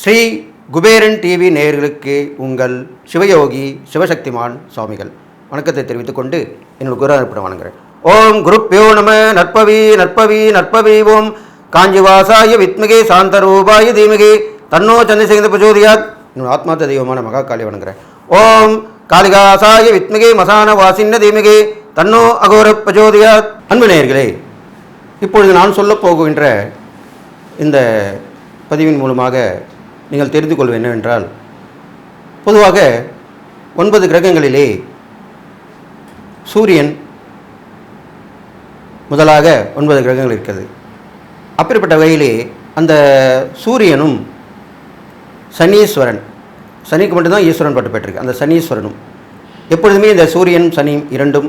Sri Kuberan TV நேயர்களுக்கு உங்கள் சிவயோகி சிவசக்திமான் சுவாமிகள். வணக்கத்தை தெரிவித்துக் கொண்டு என்னோட குரு அர்ப்பணம் வணங்குறேன் ஓம் குருப்பியோ நம நற்பவி நற்பவி நற்பவி ஓம். காஞ்சிவாசாய வித்மிகே சாந்தரூபாய தீமிகே. தன்னோ சந்திரசேகர பிரச்சோதியாத். என்னோட ஆத்மார்த்த தெய்வமான மகா காளி வணங்குறேன் ஓம் காளிகாசாய வித்மிகே மசான வாசின்ன தீமிகே. தன்னோ அகோர பிரஜோதியா அன்பு நேயர்களே இப்பொழுது நான் சொல்லப் போகின்ற இந்த பதிவின் மூலமாக நீங்கள் தெரிந்து கொள்வது என்னவென்றால் பொதுவாக ஒன்பது கிரகங்களிலே சூரியன் முதலாக ஒன்பது கிரகங்கள் இருக்கிறது. அப்படிப்பட்ட வகையிலே அந்த சூரியனும் சனீஸ்வரன் சனிக்கு மட்டும்தான் ஈஸ்வரன் பட்டு பெற்றிருக்கு அந்த சனீஸ்வரனும் எப்பொழுதுமே இந்த சூரியன் சனி இரண்டும்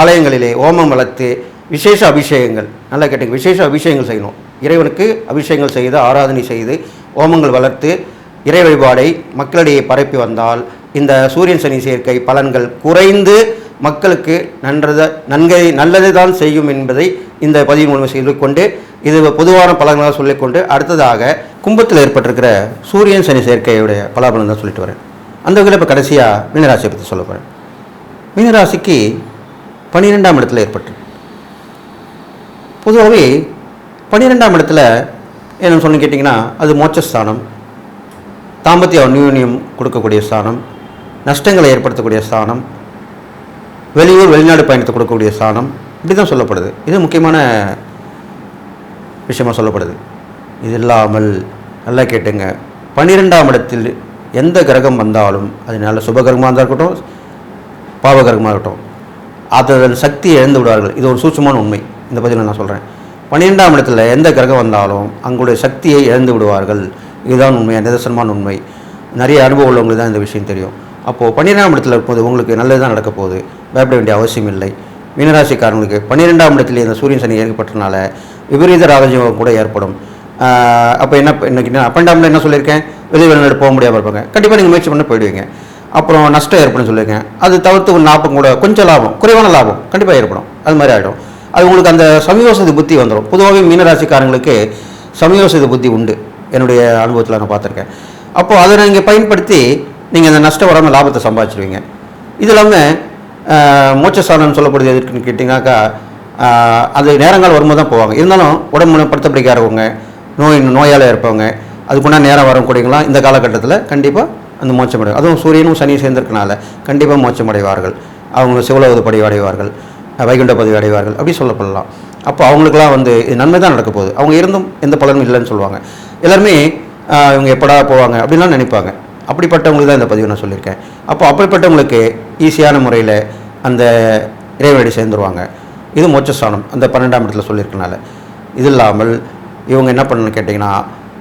ஆலயங்களிலே ஓமம் வளர்த்து விசேஷ அபிஷேகங்கள் நல்லா கேட்டுங்க விசேஷ அபிஷேகங்கள் செய்யணும். இறைவனுக்கு அபிஷேகங்கள் செய்து ஆராதனை செய்து ஓமங்கள் வளர்த்து இறை வழிபாடை மக்களிடையே பரப்பி வந்தால் இந்த சூரியன் சனி சேர்க்கை பலன்கள் குறைந்து மக்களுக்கு நன்றத நன்கை நல்லது தான் செய்யும் என்பதை இந்த பதிவு மூலம் சொல்லிக்கொண்டு இது பொதுவான பலன்களாக சொல்லிக்கொண்டு அடுத்ததாக கும்பத்தில் ஏற்பட்டிருக்கிற சூரியன் சனி சேர்க்கையுடைய பலாபலம் தான் சொல்லிட்டு வரேன். அந்த வகையில் இப்போ கடைசியாக மீனராசியை பற்றி சொல்ல போகிறேன் மீனராசிக்கு பன்னிரெண்டாம் இடத்துல ஏற்பட்டு. பொதுவாகவே பன்னிரெண்டாம் இடத்துல என்னென்னு சொல்லி கேட்டிங்கன்னா அது மோட்சஸ்தானம் தாம்பத்திய அந்யூன்யம் கொடுக்கக்கூடிய ஸ்தானம். நஷ்டங்களை ஏற்படுத்தக்கூடிய ஸ்தானம். வெளியூர் வெளிநாடு பயணத்தை கொடுக்கக்கூடிய ஸ்தானம். இப்படி தான் சொல்லப்படுது. இது முக்கியமான விஷயமா சொல்லப்படுது. இது இல்லாமல் நல்லா கேட்டுங்க. பன்னிரெண்டாம் இடத்தில் எந்த கிரகம் வந்தாலும் அது நல்ல சுபகிரகமாக இருந்தால் இருக்கட்டும் பாவகிரகமாக இருக்கட்டும். அதன் சக்தியை இழந்து விடுவார்கள். இது ஒரு சூட்சமான உண்மை. இந்த பதிவில் நான் சொல்கிறேன் பன்னிரெண்டாம் இடத்துல எந்த கிரகம் வந்தாலும் அங்களுடைய சக்தியை இழந்து விடுவார்கள். இதுதான் உண்மை. நிதர்சனமான உண்மை. நிறைய அனுபவம் உள்ளவங்களுக்கு தான் இந்த விஷயம் தெரியும். அப்போது பன்னிரெண்டாம் இடத்துல இருப்போது உங்களுக்கு நல்லது தான் நடக்க போகுது. பயப்பட வேண்டிய அவசியம் இல்லை. மீனராசிக்காரங்களுக்கு பன்னிரெண்டாம் இடத்துல இந்த சூரியன் சனி ஏற்பட்டனால விபரீத ராஜயோகம் கூட ஏற்படும். அப்போ என்ன இன்னைக்கு நான் பன்னெண்டாம்ல என்ன சொல்லியிருக்கேன்? வெளி வெளிநாடு போக முடியாமல் இருப்பாங்க. கண்டிப்பாக நீங்கள் முயற்சி பண்ண போயிடுவீங்க. அப்புறம் நஷ்டம் ஏற்படும் சொல்லியிருக்கேன். அது தவிர்த்து ஒரு லாபம் கூட கொஞ்சம் லாபம் குறைவான லாபம் கண்டிப்பாக ஏற்படும். அது மாதிரி ஆகிடும் அது உங்களுக்கு அந்த சமயோசித புத்தி வந்துடும் பொதுவாகவே மீனராசிக்காரங்களுக்கு சமயோசித புத்தி உண்டு. என்னுடைய அனுபவத்தில் நான் பார்த்துருக்கேன். அப்போது அதை நீங்கள் பயன்படுத்தி நீங்கள் அந்த நஷ்டம் வராமல் லாபத்தை சம்பாதிச்சிருவீங்க. இது இல்லாமல் மோட்சஸ்தானம் சொல்லப்படுது எதுக்குன்னு கேட்டிங்கனாக்கா அது நேரங்கள் வரும்போது தான் போவாங்க. இருந்தாலும் உடம்பு படுத்தப்படிக்காரவங்க நோய் நோயால் இருப்பவங்க அதுக்குன்னா நேரம் வரக்கூடியங்களாம் இந்த காலகட்டத்தில் கண்டிப்பாக அந்த மோட்சம் அதுவும் சூரியனும் சனி சேர்ந்திருக்கனால கண்டிப்பாக மோட்சம் அடைவார்கள் அவங்க சிவலோக படி அடைவார்கள் வைகுண்ட பதவி அடைவார்கள் அப்படி சொல்லப்படலாம். அப்போ அவங்களுக்குலாம் வந்து இது நன்மை தான் நடக்க போகுது. அவங்க இருந்தும் எந்த பலனும் இல்லைன்னு சொல்லுவாங்க. எல்லாருமே இவங்க எப்படா போவாங்க அப்படின்லாம் நினைப்பாங்க. அப்படிப்பட்டவங்களுக்கு தான் இந்த பதிவு நான் சொல்லியிருக்கேன். அப்போ அப்படிப்பட்டவங்களுக்கு ஈஸியான முறையில் அந்த இறைவனடி சேர்ந்துருவாங்க. இது மோட்சஸ்தானம். அந்த பன்னெண்டாம் இடத்துல சொல்லியிருக்கனால. இது இல்லாமல் இவங்க என்ன பண்ணணும்னு கேட்டிங்கன்னா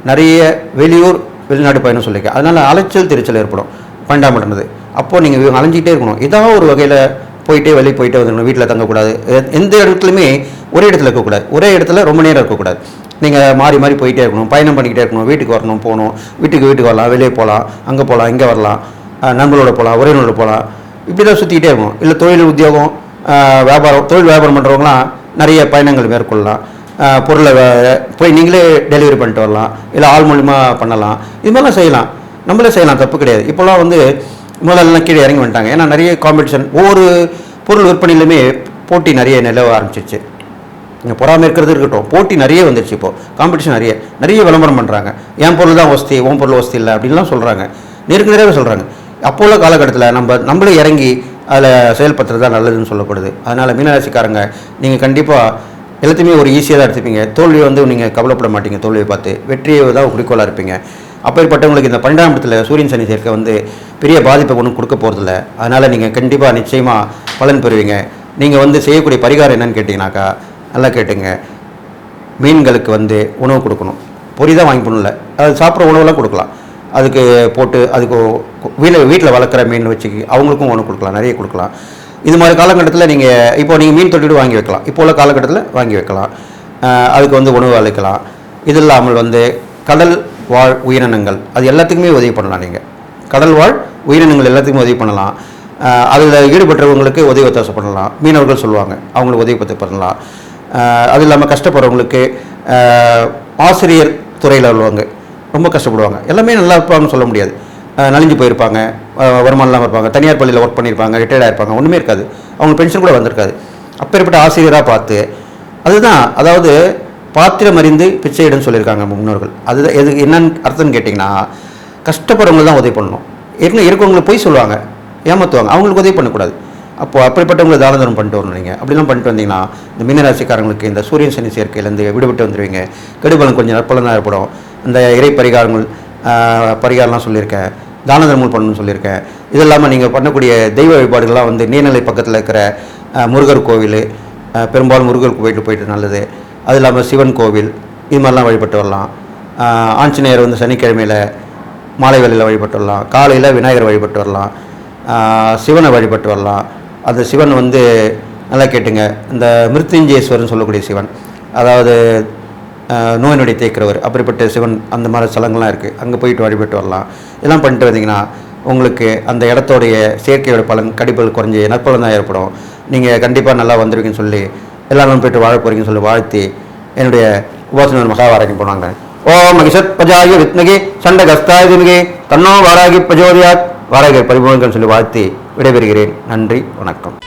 நிறைய வெளியூர் வெளிநாடு பயணம் சொல்லியிருக்கேன் அதனால் அலைச்சல் திருச்சல் ஏற்படும். பன்னெண்டாம் இடம்னது அப்போது நீங்கள் அலைஞ்சிக்கிட்டே இருக்கணும். ஏதாவது ஒரு வகையில் போயிட்டே வெளியே போயிட்டே வந்துடணும் வீட்டில் தங்கக்கூடாது. எந்த இடத்துலையுமே ஒரே இடத்துல இருக்கக்கூடாது. ஒரே இடத்துல ரொம்ப நேரம் இருக்கக்கூடாது. நீங்கள் மாறி மாறி போயிட்டே இருக்கணும். பயணம் பண்ணிக்கிட்டே இருக்கணும். வீட்டுக்கு வரணும் போகணும். வீட்டுக்கு வீட்டுக்கு வரலாம். வெளியே போகலாம். அங்கே போகலாம். இங்கே வரலாம். நண்பர்களோட போகலாம். உறவினரோட போகலாம். இப்படி தான் சுற்றிக்கிட்டே இருக்கணும். இல்லை தொழில் உத்தியோகம் வியாபாரம் தொழில் வியாபாரம் பண்ணுறவங்களாம் நிறைய பயணங்கள் மேற்கொள்ளலாம். பொருளை போய் நீங்களே டெலிவரி பண்ணிட்டு வரலாம். இல்லை ஆள் மூலிமா பண்ணலாம். இது மாதிரிலாம் செய்யலாம். நம்மளே செய்யலாம். தப்பு கிடையாது. இப்போல்லாம் வந்து முதலெல்லாம் கீழே இறங்கி வந்துட்டாங்க. ஏன்னா நிறைய காம்படிஷன் ஒவ்வொரு பொருள் விற்பனையிலுமே போட்டி நிறைய நிலவ ஆரம்பிச்சிருச்சு. இங்கே பொறாமல் இருக்கிறது இருக்கட்டும். போட்டி நிறைய வந்துருச்சு இப்போது காம்படிஷன் நிறைய. நிறைய விளம்பரம் பண்ணுறாங்க என் பொருள் தான் வசதி. உன் பொருள் வசதி இல்லை. அப்படின்லாம் சொல்கிறாங்க நேருக்கு நிறையவே சொல்கிறாங்க அப்போ உள்ள காலகட்டத்தில் நம்ம நம்மளே இறங்கி அதில் செயல்படுத்துறது தான் நல்லதுன்னு சொல்லப்படுது. அதனால் மீனராசிக்காரங்க நீங்கள் கண்டிப்பாக எல்லாத்தையுமே ஒரு ஈஸியாக தான் எடுத்துப்பீங்க. தோல்வியை வந்து நீங்கள் கவலைப்பட மாட்டீங்க. தோல்வியை பார்த்து வெற்றியை தான் குறிக்கோளாக இருப்பீங்க. அப்பேற்பட்டவங்களுக்கு இந்த பன்னெண்டாம் இடத்துல சூரியன் சனி சேர்க்கை வந்து பெரிய பாதிப்பை ஒன்றும் கொடுக்க போகிறதில்ல அதனால் நீங்கள் கண்டிப்பாக நிச்சயமாக பலன் பெறுவீங்க. நீங்கள் வந்து செய்யக்கூடிய பரிகாரம் என்னன்னு கேட்டிங்கனாக்கா நல்லா கேட்டுங்க. மீன்களுக்கு வந்து உணவு கொடுக்கணும். பொரி தான் வாங்கி பண்ணல அது சாப்பிட்ற உணவுலாம் கொடுக்கலாம். அதுக்கு போட்டு அதுக்கு வீட்டில் வீட்டில் வளர்க்குற மீன் வச்சு அவங்களுக்கும் உணவு கொடுக்கலாம். நிறைய கொடுக்கலாம். இது மாதிரி காலகட்டத்தில் நீங்கள் இப்போ நீங்கள் மீன் தொட்டிட்டு வாங்கி வைக்கலாம். இப்போ உள்ள காலகட்டத்தில் வாங்கி வைக்கலாம். அதுக்கு வந்து உணவு அளிக்கலாம். இது இல்லாமல் வந்து கடல் வாழ் உயிரினங்கள் அது எல்லாத்துக்குமே உதவி பண்ணலாம் நீங்கள் கடல் வாழ் உயிரினங்கள் எல்லாத்துக்குமே உதவி பண்ணலாம். அதில் ஈடுபட்டவங்களுக்கு உதவி ஒத்தாசம் பண்ணலாம் மீனவர்கள் சொல்லுவாங்க அவங்களுக்கு உதவி பற்றி பண்ணலாம் அது இல்லாமல் கஷ்டப்படுறவங்களுக்கு ஆசிரியர் துறையில் உள்ளவங்க ரொம்ப கஷ்டப்படுவாங்க. எல்லாமே நல்லா இருப்பாங்கன்னு சொல்ல முடியாது. நலிஞ்சு போயிருப்பாங்க. வருமானம்லாம் வருமானம் இல்லாமல் இருப்பாங்க தனியார் பள்ளியில் ஒர்க் பண்ணியிருப்பாங்க. ரிட்டையர்டாக இருப்பாங்க. ஒன்றுமே இருக்காது. அவங்க பென்ஷன் கூட வந்திருக்காது. அப்பேற்பட்ட ஆசிரியராக பார்த்து அதுதான் அதாவது பாத்திரம் அறிந்து பிச்சையிடன்னு சொல்லியிருக்காங்க முன்னோர்கள். அது எது என்னன்னு அர்த்தம்னு கேட்டிங்கன்னா கஷ்டப்படுறவங்க தான் உதவி பண்ணணும். ஏற்கனவே இருக்கவங்களுக்கு போய் சொல்லுவாங்க. ஏமாற்றுவாங்க அவங்களுக்கு உதவி பண்ணக்கூடாது. அப்போ அப்படிப்பட்டவங்களை தான பண்ணிட்டு வரணும் நீங்கள் அப்படிலாம் பண்ணிட்டு வந்தீங்கன்னா இந்த மீனராசிக்காரங்களுக்கு இந்த சூரியன் சனி சேர்க்கையிலேருந்து விடுபட்டு வந்துடுவீங்க கெடுபலம் கொஞ்சம் நற்பலனாக ஏற்படும். இந்த இறை பரிகாரங்கள் பரிகாரம்லாம் சொல்லியிருக்கேன். தான தர்மம் பண்ணணும்னு சொல்லியிருக்கேன் இது இல்லாமல் நீங்கள் பண்ணக்கூடிய தெய்வ வழிபாடுகள்லாம் வந்து நீர்நிலை பக்கத்தில் இருக்கிற முருகர் கோவில் பெரும்பாலும் முருகர் கோவிலுக்கு போயிட்டு நல்லது. அது இல்லாமல் சிவன் கோவில் இது மாதிரிலாம் வழிபட்டு வரலாம். ஆஞ்சநேயர் வந்து சனிக்கிழமையில் மாலை வேலையில் வழிபட்டு வரலாம். காலையில் விநாயகர் வழிபட்டு வரலாம். சிவனை வழிபட்டு வரலாம். அந்த சிவன் வந்து நல்லா கேட்டுங்க. இந்த மிருத்யுஞ்சேஸ்வரன் சொல்லக்கூடிய சிவன். அதாவது நோய் நொடி தேய்க்கிறவர். அப்படிப்பட்ட சிவன் அந்த மாதிரி ஸ்தலங்கள்லாம் இருக்குது அங்கே போயிட்டு வழிபட்டு வரலாம். இதெல்லாம் பண்ணிட்டு வந்தீங்கன்னா உங்களுக்கு அந்த இடத்தோடைய செயற்கையோட பலன் கடிப்பல் குறைஞ்சி நற்பலன் தான் ஏற்படும். நீங்கள் கண்டிப்பாக நல்லா வந்துருவீங்கன்னு சொல்லி எல்லாரும் போயிட்டு வாழ போகிறீங்கன்னு சொல்லி வாழ்த்தி என்னுடைய உபாசனர் மகாவாராகி போனாங்க ஓ மகிஷத் பஜாய வித்மகி சண்டகஸ்தாய திமிகி தன்னோ வாராகி பஜோதியாத் வாராகி பரிபூர்ணங்கள் சொல்லி வாழ்த்தி விடைபெறுகிறேன். நன்றி வணக்கம்.